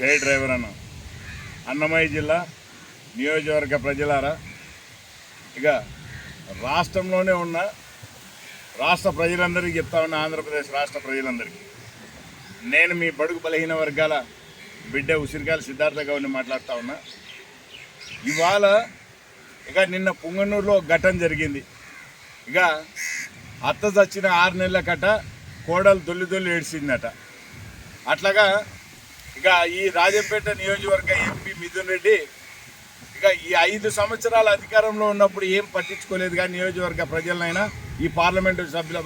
జై డ్రైవర్ అన్న. అన్నమయ్య జిల్లా నియోజకవర్గ ప్రజలారా. ఇక రాష్ట్రంలోనే ఉన్న రాష్ట్ర ప్రజలందరికీ చెప్తా ఉన్న ఆంధ్రప్రదేశ్ రాష్ట్ర ప్రజలందరికీ. నేను మీ బడుగు బలహీన వర్గాల బిడ్డ ఉసిరికాయల సిద్ధార్థ గౌరిని మాట్లాడుతూ ఉన్నా. ఇవాళ ఇక నిన్న పుంగనూరులో ఒక ఘటన జరిగింది. ఇక అత్త చచ్చిన ఆరు నెలల కట కోడలు దొల్లి దొల్లి ఏడ్చిందట. అట్లాగా ఇక ఈ రాజంపేట నియోజకవర్గ ఎంపీ మిథున్ రెడ్డి ఇక ఈ ఐదు సంవత్సరాల అధికారంలో ఉన్నప్పుడు ఏం పట్టించుకోలేదు కానీ నియోజకవర్గ ప్రజలనైనా ఈ పార్లమెంటు సభ్యుల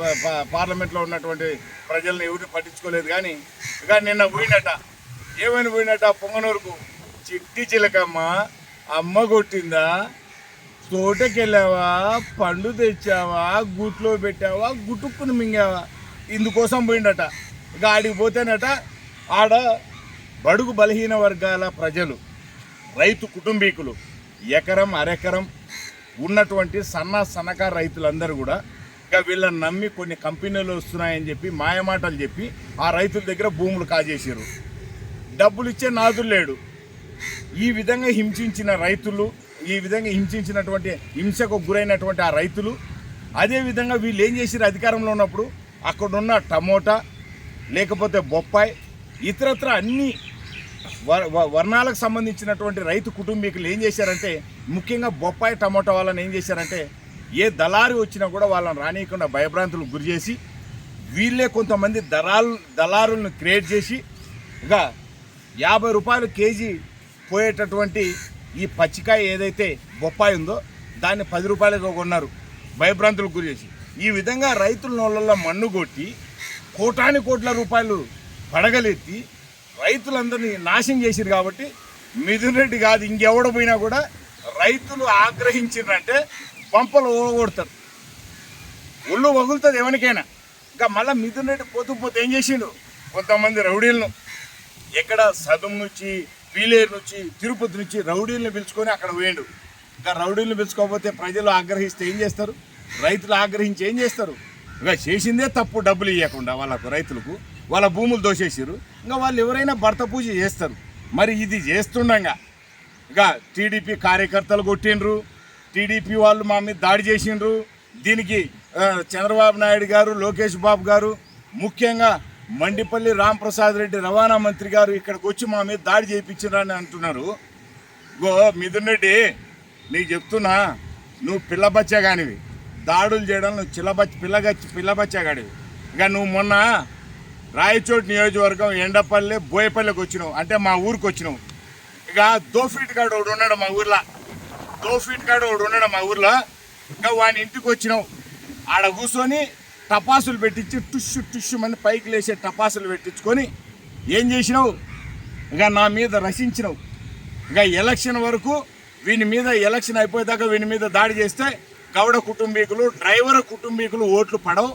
పార్లమెంట్లో ఉన్నటువంటి ప్రజలను ఎవరు పట్టించుకోలేదు కానీ ఇక నిన్న పోయినట ఏమైనా పోయినట పొంగనూరుకు? చిట్టి చిలకమ్మ అమ్మ కొట్టిందా? తోటకెళ్ళావా? పండు తెచ్చావా? గుట్లో పెట్టావా? గుట్టుక్కుని మింగావా? ఇందుకోసం పోయిండట. ఇక ఆడికి పోతేనట ఆడ బడుగు బలహీన వర్గాల ప్రజలు రైతు కుటుంబీకులు ఎకరం అరెకరం ఉన్నటువంటి సన్న సన్నకారు రైతులందరూ కూడా ఇక వీళ్ళని నమ్మి కొన్ని కంపెనీలు వస్తున్నాయని చెప్పి మాయమాటలు చెప్పి ఆ రైతుల దగ్గర భూములు కాజేశారు డబ్బులు ఇచ్చే నాదులు లేడు. ఈ విధంగా హింసించిన రైతులు ఈ విధంగా హింసించినటువంటి హింసకు గురైనటువంటి ఆ రైతులు అదేవిధంగా వీళ్ళు ఏం చేశారు అధికారంలో ఉన్నప్పుడు? అక్కడున్న టమోటా లేకపోతే బొప్పాయి ఇతరత్ర అన్ని వర్ణాలకు సంబంధించినటువంటి రైతు కుటుంబీకులు ఏం చేశారంటే ముఖ్యంగా బొప్పాయి టమోటా వాళ్ళని ఏం చేశారంటే ఏ దళారి వచ్చినా కూడా వాళ్ళని రానియకుండా భయభ్రాంతులకు గురి చేసి వీళ్ళే కొంతమంది దళాలు దళారులను క్రియేట్ చేసి ఇక యాభై రూపాయలు కేజీ పోయేటటువంటి ఈ పచ్చికాయ ఏదైతే బొప్పాయి ఉందో దాన్ని పది రూపాయలకు కొన్నారు భయభ్రాంతులకు గురి చేసి. ఈ విధంగా రైతుల నోళ్ళల్లో మన్ను కొట్టి కోటాని కోట్ల రూపాయలు పడగలెత్తి రైతులందరినీ నాశనం చేసిరు కాబట్టి మిథున్ రెడ్డి కాదు ఇంకెవడ పోయినా కూడా రైతులు ఆగ్రహించిండ్రంటే పంపలు ఓడగొడతారు ఒళ్ళు వగులుతుంది ఎవరికైనా. ఇంకా మళ్ళీ మిథున్ రెడ్డి పోతూ పోతే ఏం చేసిండు? కొంతమంది రౌడీలను ఎక్కడ సదుం నుంచి పీలేరు నుంచి తిరుపతి నుంచి రౌడీలను పిలుచుకొని అక్కడ పోయిండు. ఇంకా రౌడీలను పిలుచుకోకపోతే ప్రజలు ఆగ్రహిస్తే ఏం చేస్తారు? రైతులు ఆగ్రహించి ఏం చేస్తారు? ఇక చేసిందే తప్పు డబ్బులు ఇవ్వకుండా వాళ్ళకు రైతులకు వాళ్ళ భూములు దోసేసారు ఇంకా వాళ్ళు ఎవరైనా భర్త పూజ చేస్తారు. మరి ఇది చేస్తుండగా ఇక టీడీపీ కార్యకర్తలు కొట్టిండ్రు. టీడీపీ వాళ్ళు మా మీద దాడి చేసిండ్రు. దీనికి చంద్రబాబు నాయుడు గారు లోకేష్ బాబు గారు ముఖ్యంగా మండిపల్లి రాంప్రసాద్ రెడ్డి రవాణా మంత్రి గారు ఇక్కడికి వచ్చి మా మీద దాడి చేయించారని అంటున్నారు. గో మిథున్ రెడ్డి నీకు చెప్తున్నా నువ్వు పిల్లబచ్చగానివి దాడులు చేయడం నువ్వు చిల్లబచ్చ పిల్లగచ్చి పిల్లబచ్చగాడివి ఇక నువ్వు మొన్న రాయచోటి నియోజకవర్గం ఎండపల్లి బోయపల్లికి వచ్చినాం. అంటే మా ఊరికి వచ్చినాం. ఇక దోఫీట్ కాడు ఒకడు ఉన్నాడు మా ఊర్లో. దోఫీట్ కాడు ఒకడు ఉన్నాడు మా ఊర్లో. ఇంకా వాని ఇంటికి వచ్చినాం. ఆడ కూర్చొని టపాసులు పెట్టించి టుష్ టుష్ అని పైకి లేచే టపాసులు పెట్టించుకొని ఏం చేసినావు? ఇక నా మీద రచించినావు ఇక ఎలక్షన్ వరకు వీని మీద ఎలక్షన్ అయిపోయేదాకా వీని మీద దాడి చేస్తే గౌడ కుటుంబీకులు డ్రైవర్ కుటుంబీకులు ఓట్లు పడవు.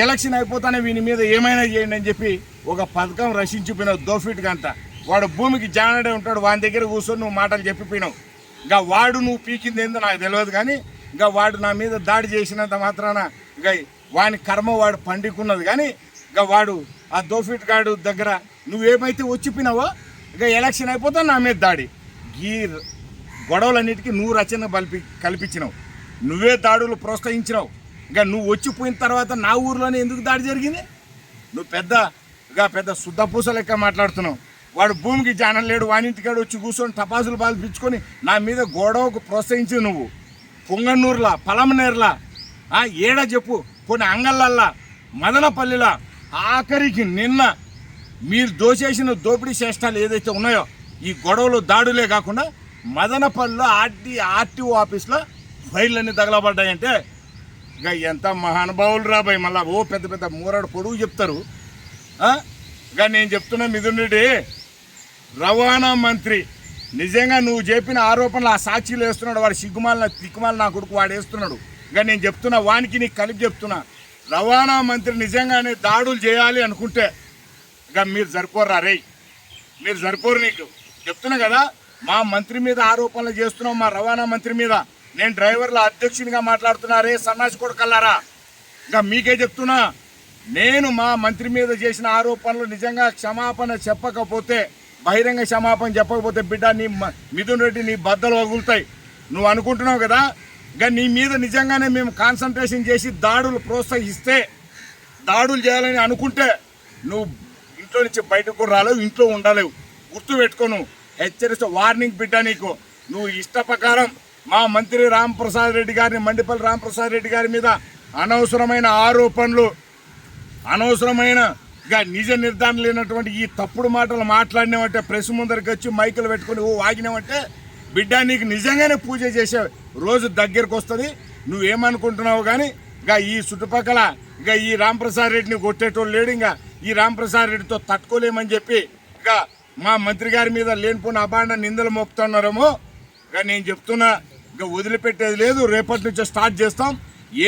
ఎలక్షన్ అయిపోతానే వీని మీద ఏమైనా చేయండి అని చెప్పి ఒక పథకం రచించిపోయినావు దోఫిట్గా అంతా వాడు భూమికి జానడే ఉంటాడు వాని దగ్గర కూర్చొని నువ్వు మాటలు చెప్పిపోయినావు ఇంకా వాడు నువ్వు పీకింది ఏందో నాకు తెలియదు కానీ ఇంకా వాడు నా మీద దాడి చేసినంత మాత్రాన ఇక వాని కర్మ వాడు పండుకున్నది కానీ ఇక వాడు ఆ దోఫిట్ గాడు దగ్గర నువ్వేమైతే వచ్చిపోయినావో ఇక ఎలక్షన్ అయిపోతా నా మీద దాడి. ఈ గొడవలన్నిటికీ నువ్వు రచన కల్పి కల్పించినావు. నువ్వే దాడులు ప్రోత్సహించినావు. ఇంకా నువ్వు వచ్చిపోయిన తర్వాత నా ఊర్లోనే ఎందుకు దాడి జరిగింది? నువ్వు పెద్ద ఇక పెద్ద శుద్ధపూస లెక్క మాట్లాడుతున్నావు. వాడు భూమికి జానం లేడు వానింటికాడు వచ్చి కూర్చొని టపాసులు పాల్పించుకొని నా మీద గొడవకు ప్రోత్సహించి నువ్వు. పొంగన్నూరులా పలమనేర్లా ఏడ చెప్పు కొన్ని అంగళ్ళల్లా మదనపల్లిలా ఆఖరికి నిన్న మీరు దోచేసిన దోపిడీ చేష్టాలు ఏదైతే ఉన్నాయో ఈ గొడవలు దాడులే కాకుండా మదనపల్లిలో ఆర్టీ ఆర్టీఓ ఆఫీస్లో ఫైళ్ళన్నీ తగలబడ్డాయంటే ఇక ఎంత మహానుభావులు రాబాయి మళ్ళా ఓ పెద్ద పెద్ద మూరాడు పొడుగు చెప్తారు. ఆ? ఇక నేను చెప్తున్నా మిథునుడి రవాణా మంత్రి నిజంగా నువ్వు చెప్పిన ఆరోపణలు ఆ సాక్షిలు వేస్తున్నాడు వాడు సిగ్గుమాల తిక్కుమాల నా కొడుకు వాడు వేస్తున్నాడు. ఇక నేను చెప్తున్నా వానికి నీకు కలిపి చెప్తున్నా. రవాణా మంత్రి నిజంగానే దాడులు చేయాలి అనుకుంటే ఇక మీరు సరిపోరా రే మీరు సరిపోరు నీకు. చెప్తున్నా కదా మా మంత్రి మీద ఆరోపణలు చేస్తున్నాం మా రవాణా మంత్రి మీద. నేను డ్రైవర్ల అధ్యక్షునిగా మాట్లాడుతున్నారే సన్నాసి కొడుకల్లారా? ఇంకా మీకే చెప్తున్నా నేను మా మంత్రి మీద చేసిన ఆరోపణలు నిజంగా క్షమాపణ చెప్పకపోతే బహిరంగ క్షమాపణ చెప్పకపోతే బిడ్డ నీ మ- మిథున్ రెడ్డి నీ బద్దలు వగులుతాయి. నువ్వు అనుకుంటున్నావు కదా? ఇక నీ మీద నిజంగానే మేము కాన్సన్ట్రేషన్ చేసి దాడులు ప్రోత్సహిస్తే దాడులు చేయాలని అనుకుంటే నువ్వు ఇంట్లో నుంచి బయటకు కూడా రాలేవు ఇంట్లో ఉండలేవు. గుర్తు పెట్టుకోను హెచ్చరిస్తే వార్నింగ్ బిడ్డ నీకు. నువ్వు ఇష్ట ప్రకారం మా మంత్రి రాంప్రసాద్ రెడ్డి గారిని మండిపల్లి రాంప్రసాద్ రెడ్డి గారి మీద అనవసరమైన ఆరోపణలు అనవసరమైన నిజ నిర్ధారణ లేనటువంటి ఈ తప్పుడు మాటలు మాట్లాడినామంటే ప్రెస్ ముందరికి వచ్చి మైకులు పెట్టుకొని ఓ వాగినామంటే బిడ్డ నీకు నిజంగానే పూజ చేసే రోజు దగ్గరకు వస్తుంది. నువ్వేమనుకుంటున్నావు కానీ ఇక ఈ చుట్టుపక్కల ఇక ఈ రాంప్రసాద్ రెడ్డిని కొట్టేటోళ్ళు లేడు. ఇంకా ఈ రాంప్రసాద్ రెడ్డితో తట్టుకోలేమని చెప్పి ఇక మా మంత్రి గారి మీద లేనిపోయిన అభాండ నిందలు మోపుతున్నారేమో ఇక నేను చెప్తున్నా. ఇంకా వదిలిపెట్టేది లేదు. రేపటి నుంచే స్టార్ట్ చేస్తాం.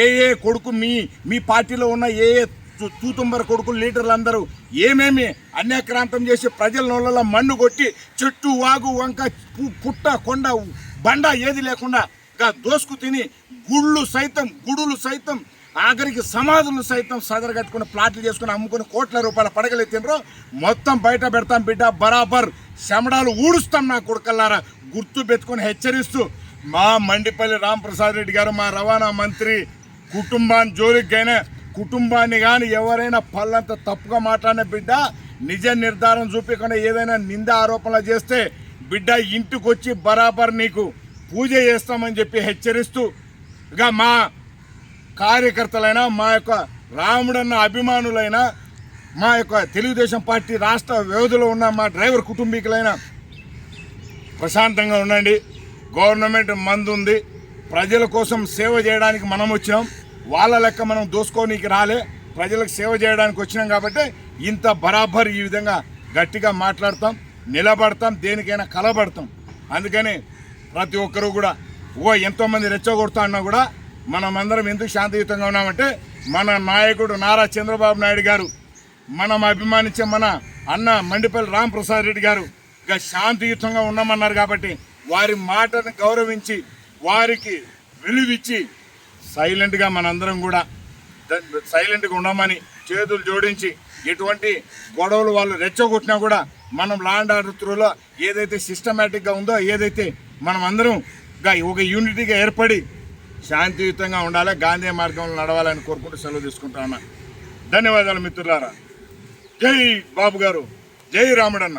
ఏ ఏ కొడుకు మీ మీ పార్టీలో ఉన్న ఏ ఏ తూతుంబర కొడుకులు లీడర్లందరూ ఏమేమి అన్యాక్రాంతం చేసి ప్రజల నోళ్ళలో మన్ను కొట్టి చెట్టు వాగు వంక పుట్ట కొండ బండ ఏది లేకుండా ఇంకా దోసుకు తిని గుళ్ళు సైతం గుడులు సైతం ఆఖరికి సమాధులు సైతం సదరగట్టుకుని ప్లాట్లు చేసుకుని అమ్ముకుని కోట్ల రూపాయల పడగలు తినరు. మొత్తం బయట పెడతాం బిడ్డ బరాబర్. శమడాలు ఊడుస్తాం నా కొడుకల్లారా గుర్తు పెట్టుకొని హెచ్చరిస్తూ మా మండిపల్లి రాంప్రసాద్ రెడ్డి గారు మా రవాణా మంత్రి కుటుంబాన్ని జోలికైనా కుటుంబాన్ని కానీ ఎవరైనా పళ్ళంత తప్పుగా మాట్లాడిన బిడ్డ నిజ నిర్ధారణ చూపించకుండా ఏదైనా నింద ఆరోపణలు చేస్తే బిడ్డ ఇంటికి వచ్చి బరాబర్ నీకు పూజ చేస్తామని చెప్పి హెచ్చరిస్తూ ఇక మా కార్యకర్తలైనా మా యొక్క రాముడన్న అభిమానులైన మా యొక్క తెలుగుదేశం పార్టీ రాష్ట్ర వ్యవధిలో ఉన్న మా డ్రైవర్ కుటుంబీకులైన ప్రశాంతంగా ఉండండి. గవర్నమెంట్ మందు ఉంది. ప్రజల కోసం సేవ చేయడానికి మనం వచ్చినాం. వాళ్ళ లెక్క మనం దోసుకోనికి రాలే. ప్రజలకు సేవ చేయడానికి వచ్చినాం కాబట్టి ఇంత బరాబర్ ఈ విధంగా గట్టిగా మాట్లాడతాం నిలబడతాం దేనికైనా కలబడతాం. అందుకని ప్రతి ఒక్కరూ కూడా ఓ ఎంతోమంది రెచ్చగొడతా అన్నా కూడా మనమందరం ఎందుకు శాంతియుతంగా ఉన్నామంటే మన నాయకుడు నారా చంద్రబాబు నాయుడు గారు మనం అభిమానించే మన అన్న మండిపల్లి రాంప్రసాద్ రెడ్డి గారు ఇక శాంతియుతంగా ఉన్నామన్నారు కాబట్టి వారి మాటను గౌరవించి వారికి విలువిచ్చి సైలెంట్గా మనందరం కూడా సైలెంట్గా ఉండమని చేతులు జోడించి ఎటువంటి గొడవలు వాళ్ళు రెచ్చగొట్టినా కూడా మనం లాండ్ ఆర్డర్ త్రూలో ఏదైతే సిస్టమేటిక్గా ఉందో ఏదైతే మనం అందరం ఒక యూనిటీగా ఏర్పడి శాంతియుతంగా ఉండాలి గాంధీ మార్గంలో నడవాలని కోరుకుంటూ సెలవు తీసుకుంటా ఉన్నా ధన్యవాదాలు మిత్రులారా. జై బాబు గారు జై రాముడన్న.